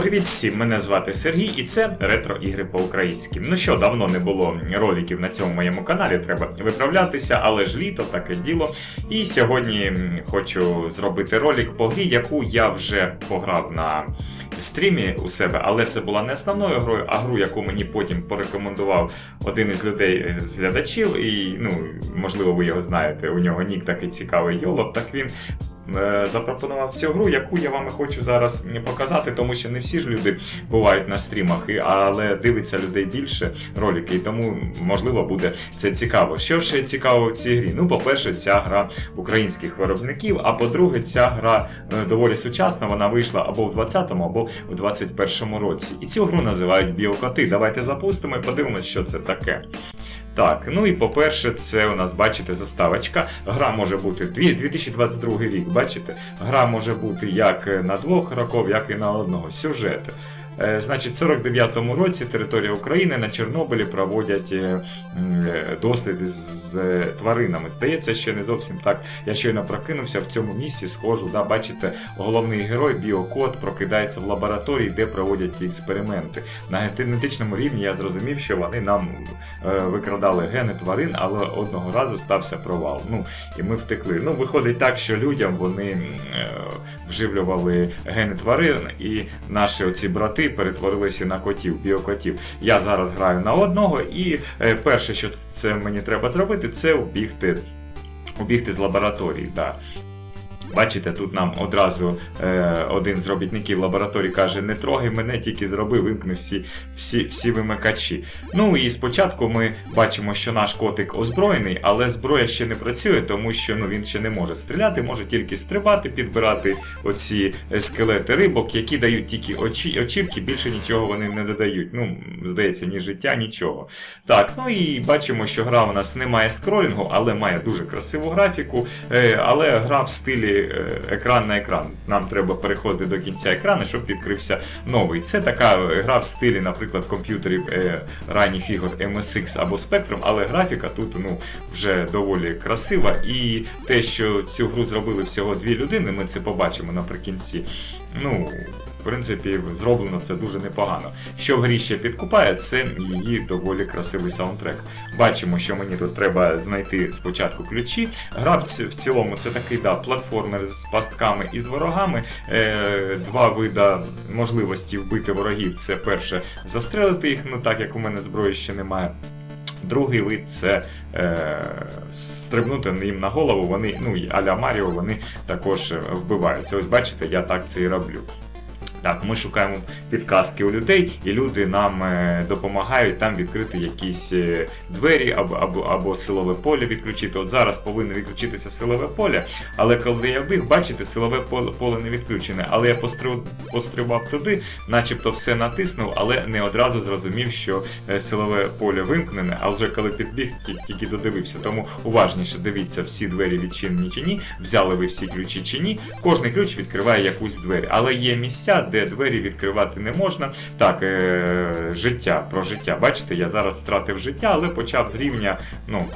Привіт всім! Мене звати Сергій, і це ретро ігри по-українськи. Ну що, давно не було роликів на цьому моєму каналі, треба виправлятися, але ж літо таке діло. І сьогодні хочу зробити ролик по грі, яку я вже пограв на стрімі у себе, але це була не основною грою, а гру, яку мені потім порекомендував один із людей е, з глядачів. І ну, можливо, ви його знаєте. У нього нік такий цікавий Йолоп. Так він запропонував цю гру, яку я вам хочу зараз показати, тому що не всі ж люди бувають на стрімах, але дивиться людей більше ролики, і тому можливо буде це цікаво. Що ж цікаво в цій грі? Ну, по-перше, ця гра українських виробників. А по-друге, ця гра е, доволі сучасна. Вона вийшла або в 20-му, або в 21-му році. І цю гру називають Біокоти. Давайте запустимо і подивимося, що це таке. Так, ну і по-перше, це у нас, бачите, заставочка. Гра може бути 2022 рік, бачите? Гра може бути як на двох років, як і на одного. Сюжет. Е, Значить, в 49-му році територія України на Чорнобилі проводять е, е, досліди з тваринами. Здається, ще не зовсім так. Я щойно прокинувся в цьому місці, схожу. Да, бачите, головний герой біокод прокидається в лабораторії, де проводять ті експерименти. На генетичному рівні я зрозумів, що вони нам викрадали гени тварин, але одного разу стався провал. Ну і ми втекли. Ну, виходить так, що людям вони вживлювали гени тварин, і наші оці брати перетворилися на котів, біокотів. Я зараз граю на одного, і е, перше, що це мені треба зробити, це вбігти. Убігти з лабораторії, да. Бачите, тут нам одразу е, один з робітників лабораторії каже: не трогай мене, тільки зроби, вимкни всі, всі, всі вимикачі. Ну і спочатку ми бачимо, що наш котик озброєний, але зброя ще не працює, тому що ну, він ще не може стріляти, може тільки стрибати, підбирати оці е, скелети рибок, які дають тільки очі, очівки, більше нічого вони не додають. Ну, здається, ні життя, нічого. Так, ну і бачимо, що гра у нас не має скролінгу, але має дуже красиву графіку. Е, але гра в стилі екран на екран. Нам треба переходити до кінця екрану, щоб відкрився новий. Це така е, гра в стилі, наприклад, комп'ютерів е, ранніх ігор MSX або Spectrum, але графіка тут ну, вже доволі красива. І те, що цю гру зробили всього дві людини, ми це побачимо наприкінці. Ну, в принципі, зроблено це дуже непогано. Що в грі ще підкупає, це її доволі красивий саундтрек. Бачимо, що мені тут треба знайти спочатку ключі. Гра в, цілому це такий да, платформер з пастками і з ворогами. Е, два вида можливості вбити ворогів. Це перше застрелити їх, ну так як у мене зброї ще немає. Другий вид це е, стрибнути їм на голову. Вони, ну і аля Маріо, вони також вбиваються. Ось бачите, я так це і роблю. Так, ми шукаємо підказки у людей, і люди нам е, допомагають там відкрити якісь е, двері або, або, або силове поле відключити. От зараз повинно відключитися силове поле, але коли я вбіг, бачите, силове поле, поле не відключене. Але я пострибав туди, начебто все натиснув, але не одразу зрозумів, що е, силове поле вимкнене, а вже коли підбіг, тільки додивився. Тому уважніше дивіться, всі двері відчинені чи ні, взяли ви всі ключі чи ні. Кожний ключ відкриває якусь двері, але є місця, де двері відкривати не можна. Так, е- життя про життя. Бачите, я зараз втратив життя, але почав з рівня. ну,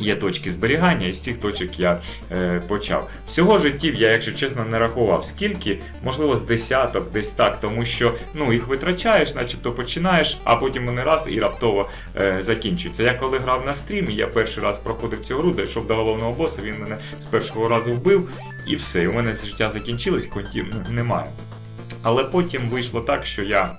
Є точки зберігання, і з цих точок я е, почав. Всього життів я, якщо чесно, не рахував. Скільки, можливо, з десяток, десь так, тому що ну, їх витрачаєш, начебто починаєш, а потім вони раз і раптово е, закінчуються. Я коли грав на стрімі, я перший раз проходив цю гру, дійшов до головного боса, він мене з першого разу вбив, і все. І у мене життя закінчилось, контів ну, немає. Але потім вийшло так, що я.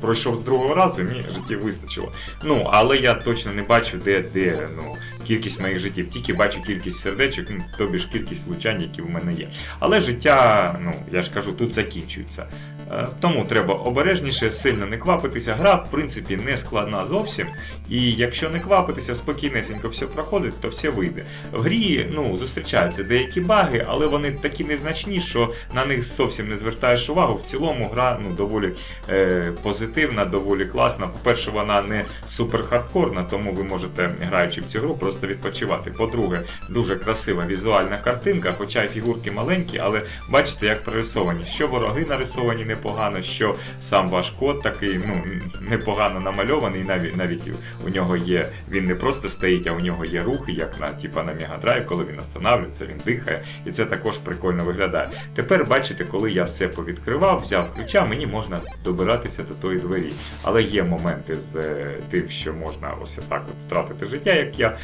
Пройшов з другого разу, і мені життів вистачило. Ну, але я точно не бачу, де, де ну, кількість моїх життів. Тільки бачу кількість сердечок, ну, тобі ж кількість влучань, які в мене є. Але життя, ну, я ж кажу, тут закінчується. Е, Тому треба обережніше, сильно не квапитися. Гра, в принципі, не складна зовсім. І якщо не квапитися, спокійнесенько все проходить, то все вийде. В грі ну, зустрічаються деякі баги, але вони такі незначні, що на них зовсім не звертаєш увагу. В цілому гра ну, доволі е, позитивна, доволі класна. По-перше, вона не супер хардкорна, тому ви можете, граючи в цю гру, просто відпочивати. По-друге, дуже красива візуальна картинка, хоча й фігурки маленькі, але бачите, як прорисовані. Що вороги нарисовані непогано, що сам ваш код такий ну, непогано намальований, навіть навіть у нього є, він не просто стоїть, а у нього є рухи, як на типа на Мегадрайв, коли він останавливається, він дихає, і це також прикольно виглядає. Тепер бачите, коли я все повідкривав, взяв ключа, мені можна добиратися до тої двері. Але є моменти з е, тим, що можна ось так от втратити життя, як я.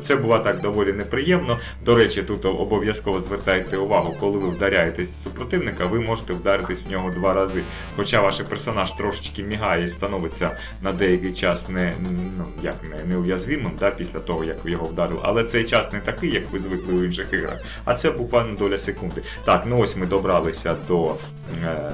Це буває так доволі неприємно. До речі, тут обов'язково звертайте увагу, коли ви вдаряєтесь в супротивника, ви можете вдаритись в нього два рази. Хоча ваш персонаж трошечки мігає і становиться на деякий час не, ну, як, не, неуязвимим да, після того, як ви його вдарили. Але цей час не такий, як ви звикли в інших іграх. А це буквально доля секунди. Так, ну ось ми добралися до. Е-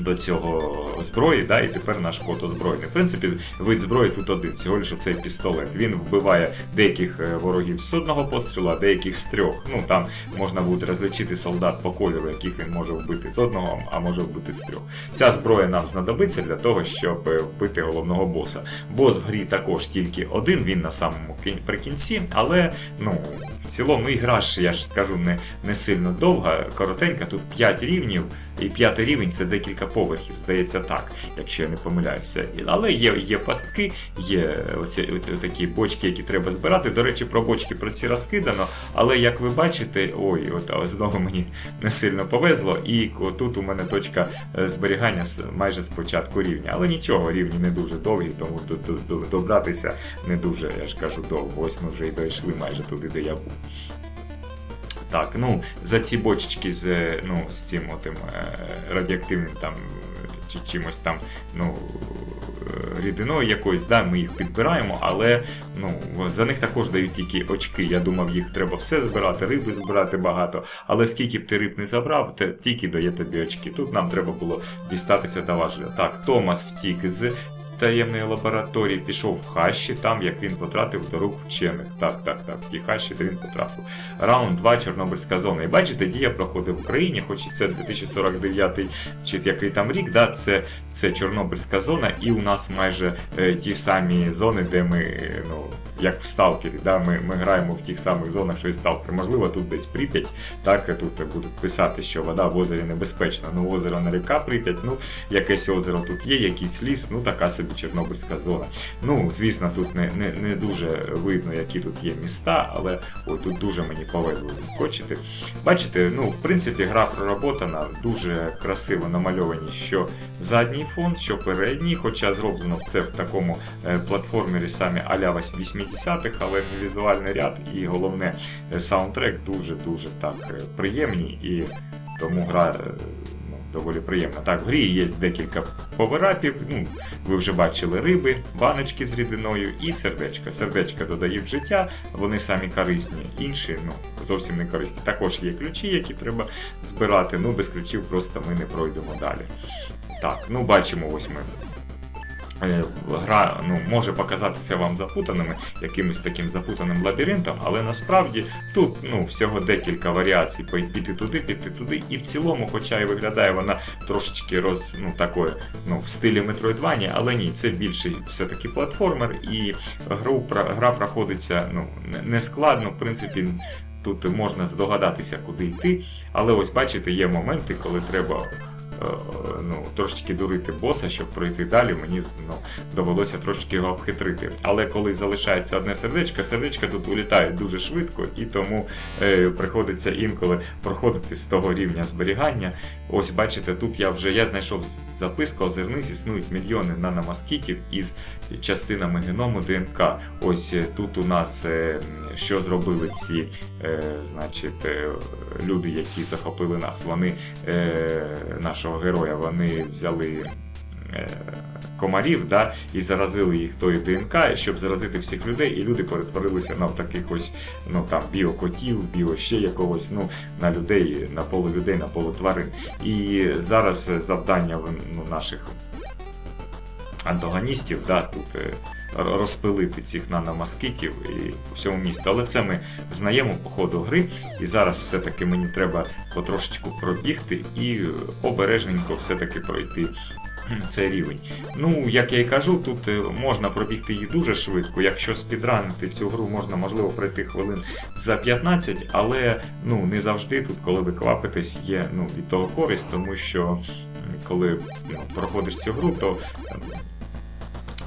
до цього зброї, да, і тепер наш код озброєний. В принципі, вид зброї тут один, всього лише цей пістолет. Він вбиває деяких е, ворогів з одного пострілу, а деяких з трьох. Ну там можна буде розлічити солдат по кольору, яких він може вбити з одного, а може вбити з трьох. Ця зброя нам знадобиться для того, щоб е, вбити головного боса. Бос в грі також тільки один, він на самому кін- прикінці, але ну. Цілому ігра ж, я ж скажу, не, не сильно довга, коротенька. Тут 5 рівнів, і п'ятий рівень це декілька поверхів, здається так, якщо я не помиляюся. Але є, є пастки, є ось, ось такі бочки, які треба збирати. До речі, про бочки про ці розкидано. Але як ви бачите, ой, от знову мені не сильно повезло, і тут у мене точка е, зберігання майже з початку рівня. Але нічого, рівні не дуже довгі, тому до- до- до- добратися не дуже, я ж кажу, довго. Ось ми вже й дійшли майже туди, де я був. Так, ну за ці бочечки з, ну, з цим отим е, радіоактивним там чи чимось там, ну. Рідиною якоюсь, да, ми їх підбираємо, але ну, за них також дають тільки очки. Я думав, їх треба все збирати, риби збирати багато. Але скільки б ти риб не забрав, те тільки дає тобі очки. Тут нам треба було дістатися до важеля. Так, Томас втік з таємної лабораторії, пішов в хащі, там як він потрапив до рук вчених. Так, так, так, ті хащі, де він потрапив. Раунд 2 Чорнобильська зона. І бачите, дія проходить в Україні, хоч і це 2049 чи який там рік, да, це, це Чорнобильська зона, і у нас майже е, ті самі зони, де ми, е, ну, як в Сталкері, да, ми, ми граємо в тих самих зонах, що і Сталкер. Можливо, тут десь Прип'ять, так, тут будуть писати, що вода в озері небезпечна. Ну, озеро не ріка Прип'ять, ну, якесь озеро тут є, якийсь ліс, ну така собі Чорнобильська зона. Ну, звісно, тут не, не, не дуже видно, які тут є міста, але ой, тут дуже мені повезло заскочити. Бачите, ну, в принципі, гра проработана, дуже красиво намальовані, що задній фон, що передній, хоча зроблено це в такому е, платформері самі аля 80-х, але візуальний ряд і головне е, саундтрек дуже-дуже так е, приємні і тому гра. е, ну, Доволі приємна. Так, в грі є декілька поверапів. Ну, ви вже бачили риби, баночки з рідиною і сердечка. Сердечка додають життя, вони самі корисні. Інші ну, зовсім не корисні. Також є ключі, які треба збирати. Ну, без ключів просто ми не пройдемо далі. Так, ну бачимо, ось ми. Е, Гра ну, може показатися вам запутаними, якимось таким запутаним лабіринтом, але насправді тут ну, всього декілька варіацій піти туди, піти туди. І в цілому, хоча і виглядає вона трошечки роз, ну, такою, ну, в стилі Metroidvania, але ні, це більше все-таки платформер, і гру, гра проходиться ну, не- не складно, в принципі. Тут можна здогадатися, куди йти, але ось бачите, є моменти, коли треба ну, трошечки дурити боса, щоб пройти далі, мені ну, довелося трошечки його обхитрити. Але коли залишається одне сердечко, сердечка тут улітають дуже швидко, і тому е, приходиться інколи проходити з того рівня зберігання. Ось бачите, тут я вже я знайшов записку, озирнись, існують мільйони наномоскітів із частинами геному ДНК. Ось е, тут у нас е, що зробили ці е, значить, е, люди, які захопили нас. Вони е, нашого героя вони взяли. е, Комарів, да, і заразили їх тою ДНК, щоб заразити всіх людей, і люди перетворилися на таких ось ну там біокотів, біо ще якогось, ну на людей, на полу людей, на полу тварин. І зараз е, завдання ну, наших антагоністів, да, тут е, розпилити цих наномоскітів і по всьому місту. Але це ми взнаємо по ходу гри, і зараз все-таки мені треба потрошечку пробігти і обережненько все-таки пройти цей рівень. Ну, як я і кажу, тут е, можна пробігти її дуже швидко. Якщо спідранити цю гру, можна можливо пройти хвилин за 15, але ну не завжди тут, коли ви квапитесь, є ну, від того користь, тому що коли ну, проходиш цю гру, то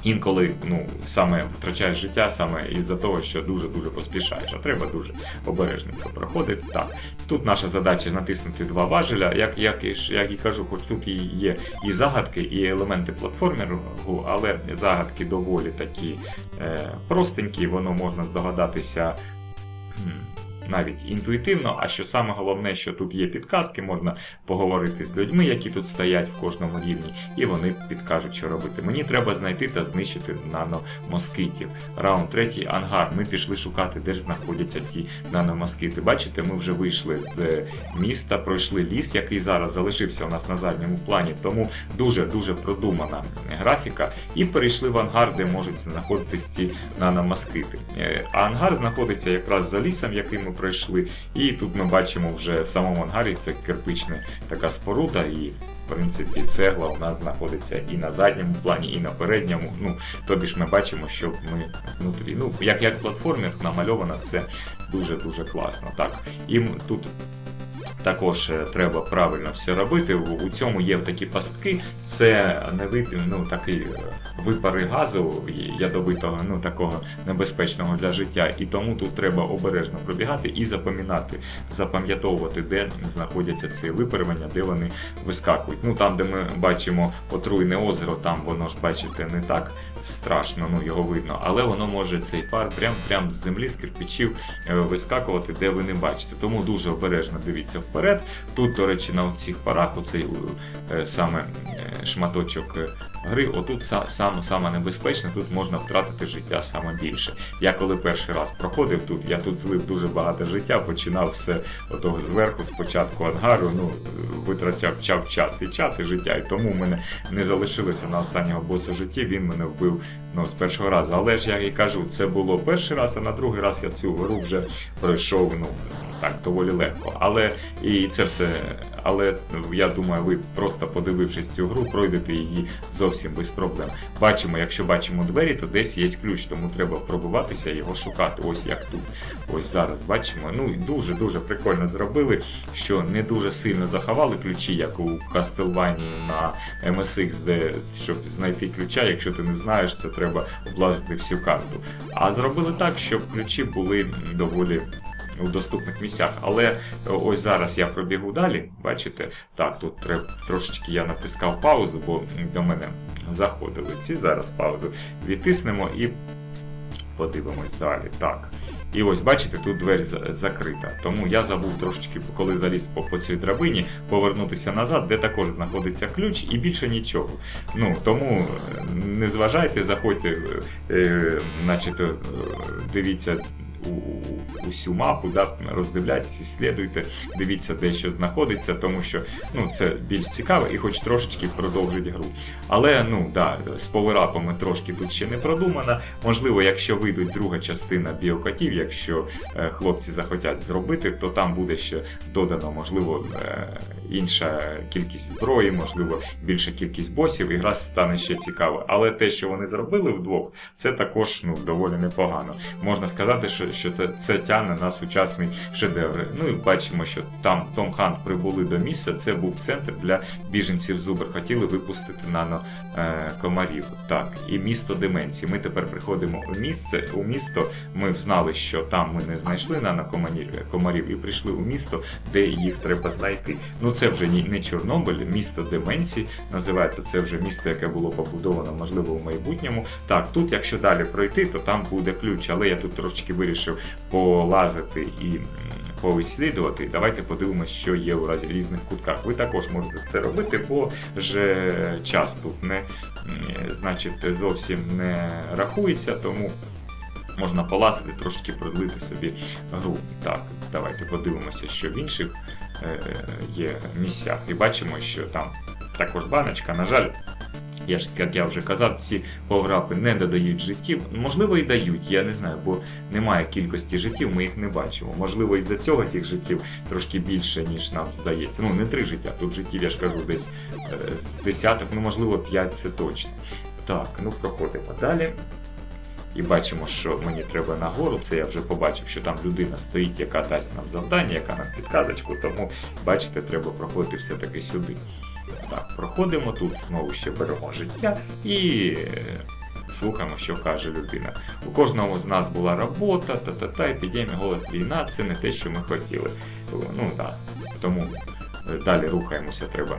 інколи ну, саме втрачаєш життя саме із-за того, що дуже-дуже поспішаєш, а треба дуже обережненько проходити. Так, тут наша задача натиснути два важеля. Як, як, як і кажу, хоч тут і є і загадки, і елементи платформеру, але загадки доволі такі е, простенькі, воно можна здогадатися. Навіть інтуїтивно, а що саме головне, що тут є підказки, можна поговорити з людьми, які тут стоять в кожному рівні, і вони підкажуть, що робити. Мені треба знайти та знищити наномоскитів. Раунд третій ангар. Ми пішли шукати, де ж знаходяться ті наномоскити. Бачите, ми вже вийшли з міста, пройшли ліс, який зараз залишився у нас на задньому плані. Тому дуже дуже продумана графіка. І перейшли в ангар, де можуть знаходитись ці наномоскити. Е, А ангар знаходиться якраз за лісом, який ми пройшли. І тут ми бачимо вже в самому ангарі це кирпична така споруда, і в принципі цегла у нас знаходиться і на задньому плані, і на передньому. Ну, тобі ж ми бачимо, що ми внутрі. Ну, як, як платформер намальована це дуже-дуже класно. Так. І тут також е, треба правильно все робити. У цьому є такі пастки. Це не випів, ну такий е, випари газу ядовитого, ну такого небезпечного для життя. І тому тут треба обережно пробігати і запам'ятати, запам'ятовувати, де знаходяться ці випарювання, де вони вискакують. Ну там, де ми бачимо отруйне озеро, там воно ж бачите не так страшно, ну його видно, але воно може цей пар прям прям з землі, з кирпичів е, вискакувати, де ви не бачите. Тому дуже обережно дивіться вперед. Тут, до речі, на цих парах, оцей е, саме е, шматочок е, гри, отут са- сам, саме небезпечне, тут можна втратити життя саме більше. Я коли перший раз проходив тут, я тут злив дуже багато життя, починав все отого зверху, спочатку ангару, ну витрачав чав час і час, і життя. І тому в мене не залишилося на останнього босу в житті, він мене вбив ну, з першого разу. Але ж я і кажу, це було перший раз, а на другий раз я цю гру вже пройшов. ну, так, доволі легко. Але і це все. Але я думаю, ви просто подивившись цю гру, пройдете її зовсім без проблем. Бачимо, якщо бачимо двері, то десь є ключ, тому треба пробуватися його шукати. Ось як тут. Ось зараз бачимо. Ну і дуже дуже прикольно зробили, що не дуже сильно заховали ключі, як у Castlevania на MSX, де щоб знайти ключа, якщо ти не знаєш, це треба облазити всю карту. А зробили так, щоб ключі були доволі у доступних місцях. Але ось зараз я пробігу далі. Бачите, так, тут трошечки я натискав паузу, бо до мене заходили ці зараз паузу. Відтиснемо і подивимось далі. Так. І ось бачите, тут двері закрита. Тому я забув трошечки, коли заліз по, по цій драбині, повернутися назад, де також знаходиться ключ, і більше нічого. Ну тому е, не зважайте, заходьте, е, е, значить, е, дивіться у- усю мапу, да, роздивляйтесь, слідуйте, дивіться, де що знаходиться, тому що ну, це більш цікаво і хоч трошечки продовжить гру. Але ну да, з поверапами трошки тут ще не продумано. Можливо, якщо вийдуть друга частина біокотів, якщо е, хлопці захотять зробити, то там буде ще додано, можливо, е, інша кількість зброї, можливо, більша кількість босів, і гра стане ще цікавою. Але те, що вони зробили вдвох, це також ну, доволі непогано. Можна сказати, що, що це, це тягне на сучасний шедевр. Ну і бачимо, що там Том Хант прибули до місця. Це був центр для біженців з Убер. Хотіли випустити нано е, комарів. Так, і місто Деменції. Ми тепер приходимо у місце. У місто ми знали, що там ми не знайшли нанокомарів комарів, і прийшли у місто, де їх треба знайти. Ну це вже не Чорнобиль, місто Деменції називається. Це вже місто, яке було побудовано, можливо, в майбутньому. Так, тут, якщо далі пройти, то там буде ключ. Але я тут трошки вирішив полазити і повислідувати. Давайте подивимося, що є у разі різних кутках. Ви також можете це робити, бо ж час тут не значить зовсім не рахується, тому. Можна полазити, трошки продлити собі гру. Так, давайте подивимося, що в інших є місцях. І бачимо, що там також баночка. На жаль, я ж як я вже казав, ці пограпи не додають життів. Можливо, і дають, я не знаю, бо немає кількості життів, ми їх не бачимо. Можливо, із-за цього тих життів трошки більше, ніж нам здається. Ну, не три життя, тут життів, я ж кажу, десь е, з десяток, ну можливо, п'ять це точно. Так, ну проходимо далі. І бачимо, що мені треба нагору. Це я вже побачив, що там людина стоїть, яка дасть нам завдання, яка нам підказочку, тому бачите, треба проходити все-таки сюди. Так, проходимо тут, знову ще беремо життя і е, слухаємо, що каже людина. У кожного з нас була робота, та-та-та, епідемія, голод, війна це не те, що ми хотіли. Ну так, тому е, далі рухаємося, треба.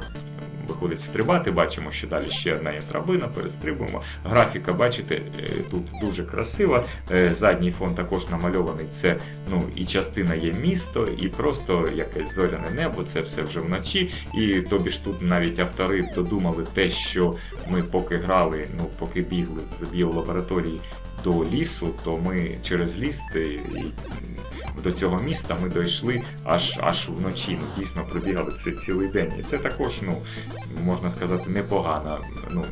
Виходить стрибати, бачимо, що далі ще одна є драбина, перестрибуємо. Графіка, бачите, е, тут дуже красива. Е, Задній фон також намальований. Це ну і частина є місто, і просто якесь зоряне небо. Це все вже вночі. І тобі ж тут навіть автори додумали те, що ми поки грали, ну поки бігли з біолабораторії до лісу, то ми через ліс до цього міста ми дійшли аж аж вночі. Ну дійсно пробігали це цілий день. І це також, ну можна сказати, непогано. Ну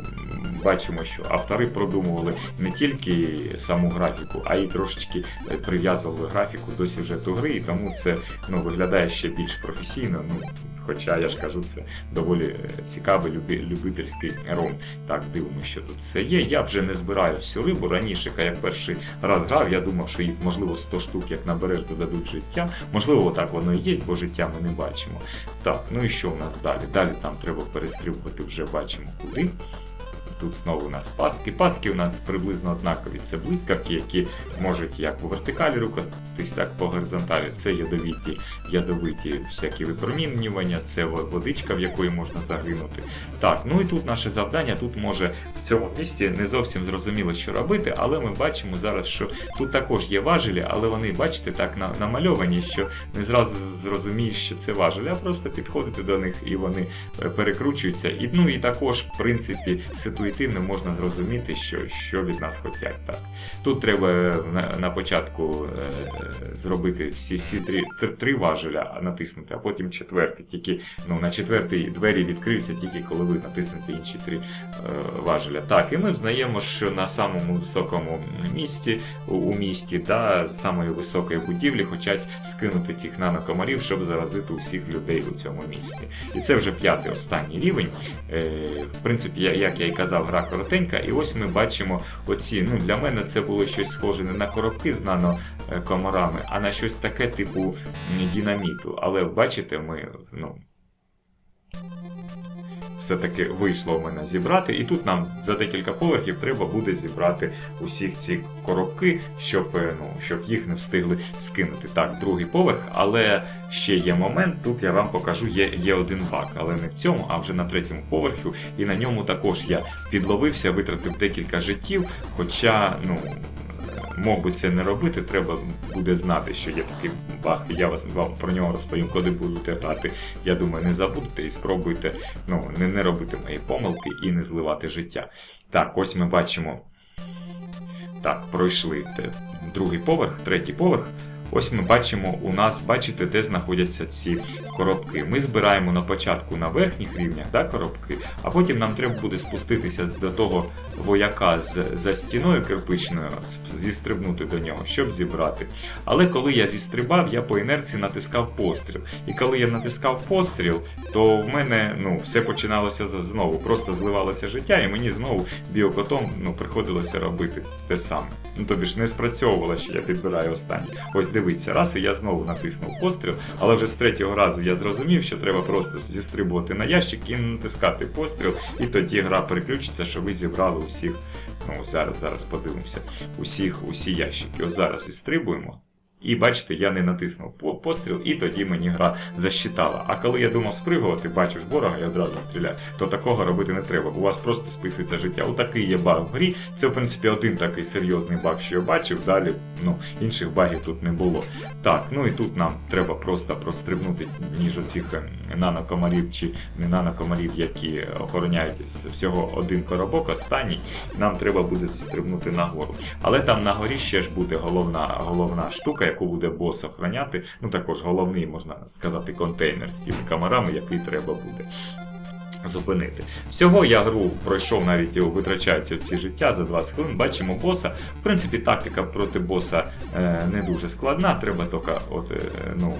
бачимо, що автори продумували не тільки саму графіку, а й трошечки прив'язували графіку до сюжету гри, і тому це ну виглядає ще більш професійно. Ну Хоча я ж кажу, це доволі е, цікавий люби- любительський ром. Так, дивимося, що тут все є. Я вже не збираю всю рибу. Раніше, коли я перший раз грав, я думав, що їх можливо 100 штук, як набереш, додадуть життя. Можливо, так воно і є, бо життя ми не бачимо. Так, ну і що у нас далі? Далі там треба перестрибувати, вже бачимо куди. Тут знову у нас пастки. Пастки у нас приблизно однакові. Це блискавки, які можуть як по вертикалі рухатись, так по горизонталі. Це ядовиті, ядовиті всякі випромінювання, це водичка, в якої можна загинути. Так, ну і тут наше завдання. Тут може в цьому місці не зовсім зрозуміло, що робити, але ми бачимо зараз, що тут також є важелі, але вони, бачите, так на- намальовані, що не зразу зрозумієш, що це важелі, а просто підходити до них і вони е, перекручуються. І ну і також, в принципі, ситуативно можна зрозуміти, що, що від нас хочуть. Так. Тут треба на, на початку е, зробити всі, всі три, три, важеля натиснути, а потім четвертий. Тільки ну, на четвертий двері відкриються тільки коли ви натиснете інші три е, важеля. Так, і ми взнаємо, що на самому високому місці у, місті, да, з самої високої будівлі, хочуть скинути тих нанокомарів, щоб заразити усіх людей у цьому місці. І це вже п'ятий останній рівень. Е, в принципі, як я і казав, гра коротенька, і ось ми бачимо оці. Ну, для мене це було щось схоже не на коробки з нанокомарами, а на щось таке, типу м, динаміту. Але бачите, ми ну, все-таки вийшло в мене зібрати, і тут нам за декілька поверхів треба буде зібрати усіх ці коробки, щоб, е, ну, щоб їх не встигли скинути. Так, другий поверх, але ще є момент. Тут я вам покажу, є, є один баг, але не в цьому, а вже на третьому поверху. І на ньому також я підловився, витратив декілька життів. Хоча, ну. Мог би це не робити, треба буде знати, що є такий баг, я вас вам про нього розповім, коли будете грати. Я думаю, не забудете і спробуйте ну, не, не робити мої помилки і не зливати життя. Так, ось ми бачимо. Так, пройшли другий поверх, третій поверх. Ось ми бачимо у нас, бачите, де знаходяться ці коробки. Ми збираємо на початку на верхніх рівнях да, коробки, а потім нам треба буде спуститися до того вояка з, за стіною кирпичною, зістрибнути до нього, щоб зібрати. Але коли я зістрибав, я по інерції натискав постріл. І коли я натискав постріл, то в мене ну, все починалося знову. Просто зливалося життя, і мені знову біокотом ну, приходилося робити те саме. Ну тобі ж не спрацьовувало, що я підбираю останній. Ось дивіться, раз і я знову натиснув постріл, але вже з третього разу я зрозумів, що треба просто зістрибувати на ящик і натискати постріл, і тоді гра переключиться, що ви зібрали усіх. Ну зараз, зараз подивимося. Усіх, усі ящики. Ось зараз зістрибуємо. І бачите, я не натиснув постріл, і тоді мені гра засчитала. А коли я думав спригувати, бачиш ворога і одразу стріляю, то такого робити не треба. У вас просто списується життя. Отакий є баг в грі. Це, в принципі, один такий серйозний баг, що я бачив. Далі ну, інших багів тут не було. Так, ну і тут нам треба просто прострибнути ніж оцих е, нанокомарів чи не нанокомарів, які охороняють всього один коробок, останній. Нам треба буде застрибнути нагору. Але там на горі ще ж буде головна, головна штука, яку буде бос охороняти. Ну також головний, можна сказати, контейнер з цими камерами, який треба буде. зупинити. Всього я гру пройшов навіть його витрачаються всі життя за 20 хвилин. Бачимо боса. В принципі, тактика проти боса е, не дуже складна. Треба тільки от, е, ну,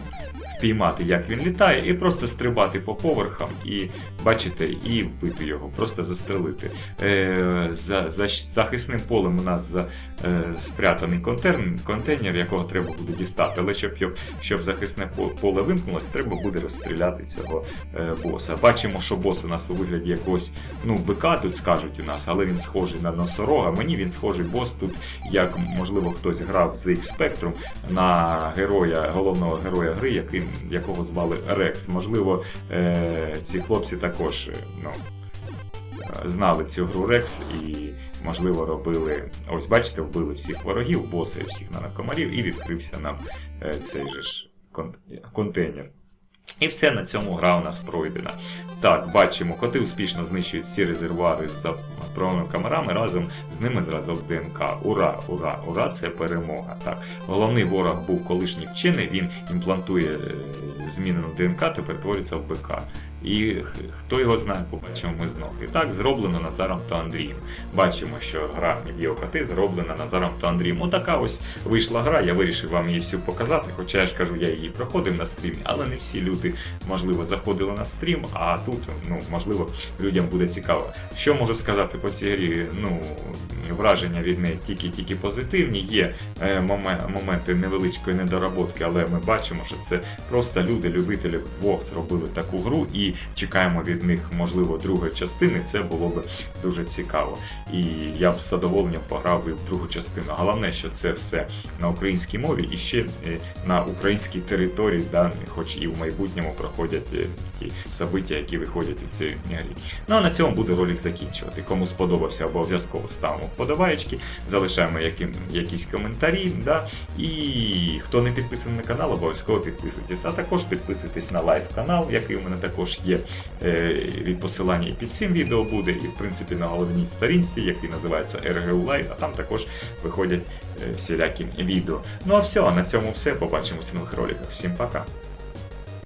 впіймати, як він літає, і просто стрибати по поверхам, і бачите, і вбити його, просто застрелити. Е, за, за захисним полем у нас за, е, спрятаний контейнер, контейнер, якого треба буде дістати. Але щоб, щоб захисне поле вимкнулось, треба буде розстріляти цього е, боса. Бачимо, що бос у нас у вигляді якогось ну, бика тут скажуть у нас, але він схожий на носорога. Мені він схожий бос тут, як можливо хтось грав з X Spectrum на героя, головного героя гри, яким, якого звали Рекс. Можливо, е, ці хлопці також е, ну, знали цю гру Рекс і, можливо, робили. Ось, бачите, вбили всіх ворогів, боса і всіх наркомарів, і відкрився нам е, цей же ж кон- контейнер. І все на цьому гра у нас пройдена. Так, бачимо, коти успішно знищують всі резервуари з запровими камерами разом з ними зразок ДНК. Ура, ура, ура, це перемога. Так, головний ворог був колишній вчений, він імплантує е, змінену ДНК та перетворюється в БК. І хто його знає, побачимо ми знов. І так зроблено Назаром та Андрієм. Бачимо, що гра Біокоти зроблена Назаром та Андрієм. Отака ось вийшла гра. Я вирішив вам її всю показати. Хоча я ж кажу, я її проходив на стрімі, але не всі люди, можливо, заходили на стрім, а тут, ну, можливо, людям буде цікаво. Що можу сказати по цій грі? Ну, враження від неї тільки-тільки позитивні. Є е, моменти невеличкої недоработки, але ми бачимо, що це просто люди, любителі вдвох зробили таку гру і чекаємо від них, можливо, другої частини. Це було б дуже цікаво. І я б з задоволенням пограв і в другу частину. Головне, що це все на українській мові і ще е, на українській території, да, хоч і в майбутньому проходять е, ті собиття, які виходять у цій грі. Ну а на цьому буду ролик закінчувати. Кому сподобався, обов'язково ставимо вподобаєчки, залишаємо якісь коментарі. Да? І хто не підписаний на канал, обов'язково підписуйтесь. А також підписуйтесь на лайв канал, який у мене також є е, від посилання і під цим відео буде, і в принципі на головній сторінці, який називається RGU Live, а там також виходять е, всілякі відео. Ну а все, на цьому все. Побачимося в нових роликах. Всім пока!